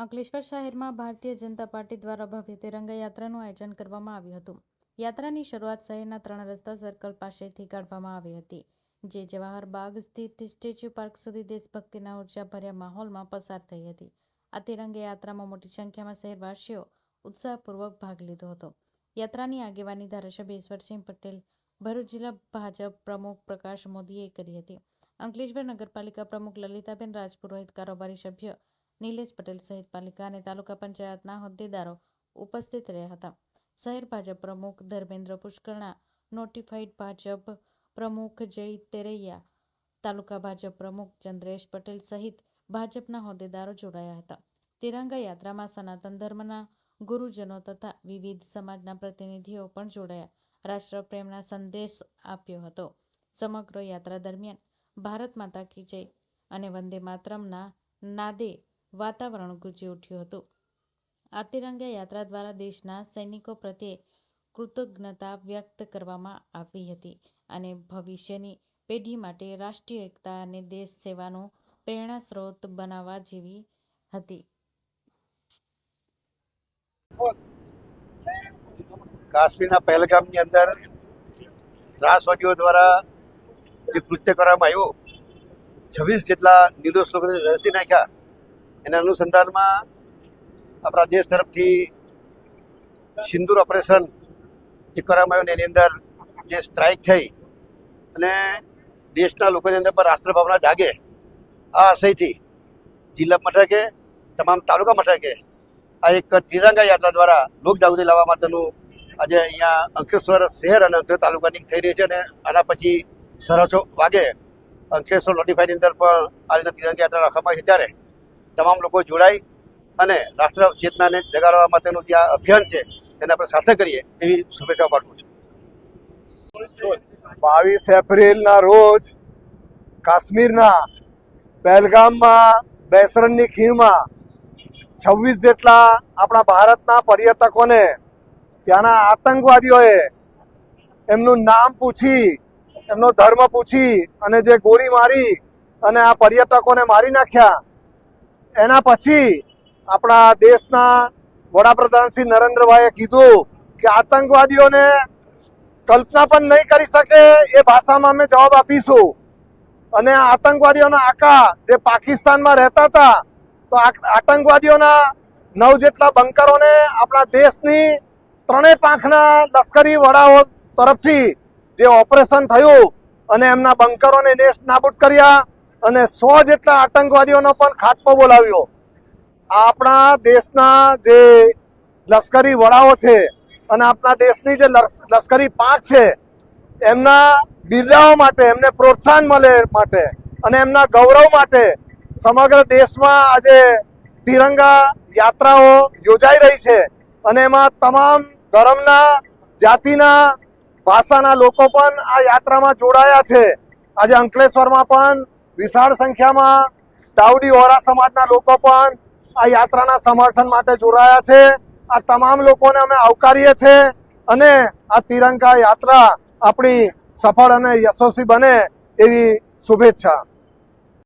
અંકલેશ્વર શહેરમાં ભારતીય જનતા પાર્ટી દ્વારા ભવ્ય તિરંગા યાત્રાનું આયોજન કરવામાં આવ્યું હતું. યાત્રાની શરૂઆત શહેરના ત્રણ રસ્તા સર્કલ પાસેથી કાઢવામાં આવી હતી, જે જવાહર બાગ સ્થિત સ્ટેચ્યુ પાર્ક સુધી દેશભક્તિના ઉર્જાભર્યા માહોલમાં પસાર થઈ હતી. આ તિરંગા યાત્રામાં મોટી સંખ્યામાં શહેરવાસીઓ ઉત્સાહપૂર્વક ભાગ લીધો હતો. યાત્રાની આગેવાની ધારાસભ્ય ઈશ્વરસિંહ પટેલ ભરૂચ જિલ્લા ભાજપ પ્રમુખ પ્રકાશ મોદીએ કરી હતી. અંકલેશ્વર નગરપાલિકા પ્રમુખ લલિતાબેન રાજપુરોહિત કારોબારી સભ્ય નિલેશ પટેલ સહિત પાલિકા અને તાલુકા પંચાયતના હોદ્દેદારો ઉપસ્થિત રહ્યા હતા. શહેર ભાજપ પ્રમુખ ધર્મેન્દ્ર પુષ્કરણા, નોટિફાઈડ ભાજપ પ્રમુખ જય તેરૈયા, તાલુકા ભાજપ પ્રમુખ ચંદ્રેશ પટેલ સહિત ભાજપના હોદ્દેદારો જોડાયા હતા. તિરંગા યાત્રામાં સનાતન ધર્મના ગુરુજનો તથા વિવિધ સમાજના પ્રતિનિધિઓ પણ જોડાયા. રાષ્ટ્રપ્રેમના સંદેશ આપ્યો હતો. સમગ્ર યાત્રા દરમિયાન ભારત માતા કી જય અને વંદે માતરમના નાદે વાતાવરણ ગુંજી ઉઠ્યું હતું. આ તિરંગા યાત્રા દ્વારા દેશના સૈનિકો પ્રત્યે કૃતજ્ઞતા વ્યક્ત કરવામાં આવી હતી અને ભવિષ્યની પેઢી માટે રાષ્ટ્રીય એકતા અને દેશ સેવાનું પ્રેરણા સ્ત્રોત બનાવવા જેવી હતી. કાશ્મીરના પહેલગામની અંદર ત્રાસવાદીઓ દ્વારા જે કૃત્ય કરવામાં આવ્યું, છવ્વીસ જેટલા નિર્દોષ લોકોને રસી નાખ્યા. એના અનુસંધાનમાં આપણા દેશ તરફથી સિંદૂર ઓપરેશન જે કરવામાં આવ્યું એની અંદર જે સ્ટ્રાઇક થઈ અને દેશના લોકોની અંદર પર રાષ્ટ્રભાવના જાગે, આ આશયથી જિલ્લા મથકે, તમામ તાલુકા મથકે આ એક ત્રિરંગા યાત્રા દ્વારા લોક જાગૃતિ લાવવા માટેનું આજે અહીંયા અંકલેશ્વર શહેર અને અંકલેશ્વર તાલુકાની થઈ રહી છે અને આના પછી સરહદો વાગે અંકલેશ્વર નોટિફાઈની અંદર પણ આ રીતે ત્રિરંગા યાત્રા રાખવામાં આવી છે. ત્યારે તમામ લોકો જોડાઈ અને રાષ્ટ્ર ચેતનાને જગાડવા માટેનું જે આ અભિયાન છે, એને આપણે સાથે કરીએ એવી શુભેચ્છાઓ પાઠવું છું. બાવીસ એપ્રિલના રોજ કાશ્મીરના પહેલગામમાં બેસરણની ખીણમાં છવ્વીસ જેટલા આપણા ભારતના પર્યટકોને ત્યાંના આતંકવાદીઓએ એમનું નામ પૂછી, એમનો ધર્મ પૂછી અને જે ગોળી મારી અને આ પર્યટકોને મારી નાખ્યા એના પછી આપણા દેશના વડાપ્રધાન શ્રી નરેન્દ્રભાઈએ કીધું કે આતંકવાદીઓને કલ્પના પણ નહીં કરી શકે એ ભાષામાં અમે જવાબ આપીશું. અને આતંકવાદીઓના આકા જે પાકિસ્તાનમાં રહેતા હતા, તો આતંકવાદીઓના નવ જેટલા બંકરોને આપણા દેશની ત્રણેય પાંખના લશ્કરી વડાઓ તરફથી જે ઓપરેશન થયું અને એમના બંકરોને નેસ્ટ નાબૂદ કર્યા અને સો જેટલા આતંકવાદીઓનો પણ ખાટમો બોલાવ્યો. આપણા દેશના જે લશ્કરી વડાઓ છે અને આપણા દેશની જે લશ્કરી પાંખ છે, એમના બિરદાઓ માટે, એમને પ્રોત્સાહન મળે માટે અને એમના ગૌરવ માટે સમગ્ર દેશમાં આજે તિરંગા યાત્રાઓ યોજાઈ રહી છે અને એમાં તમામ ધર્મના, જાતિના, ભાષાના લોકો પણ આ યાત્રામાં જોડાયા છે. આજે અંકલેશ્વરમાં પણ વિશાળ સંખ્યામાં દાઉડી ઓરા સમાજના લોકો પણ આ યાત્રાના સમર્થન માટે જોડાયા છે. આ તમામ લોકોને અમે આવકારીએ છીએ અને આ તિરંગા યાત્રા આપણી સફળ અને યશસ્વી બને એવી શુભેચ્છા.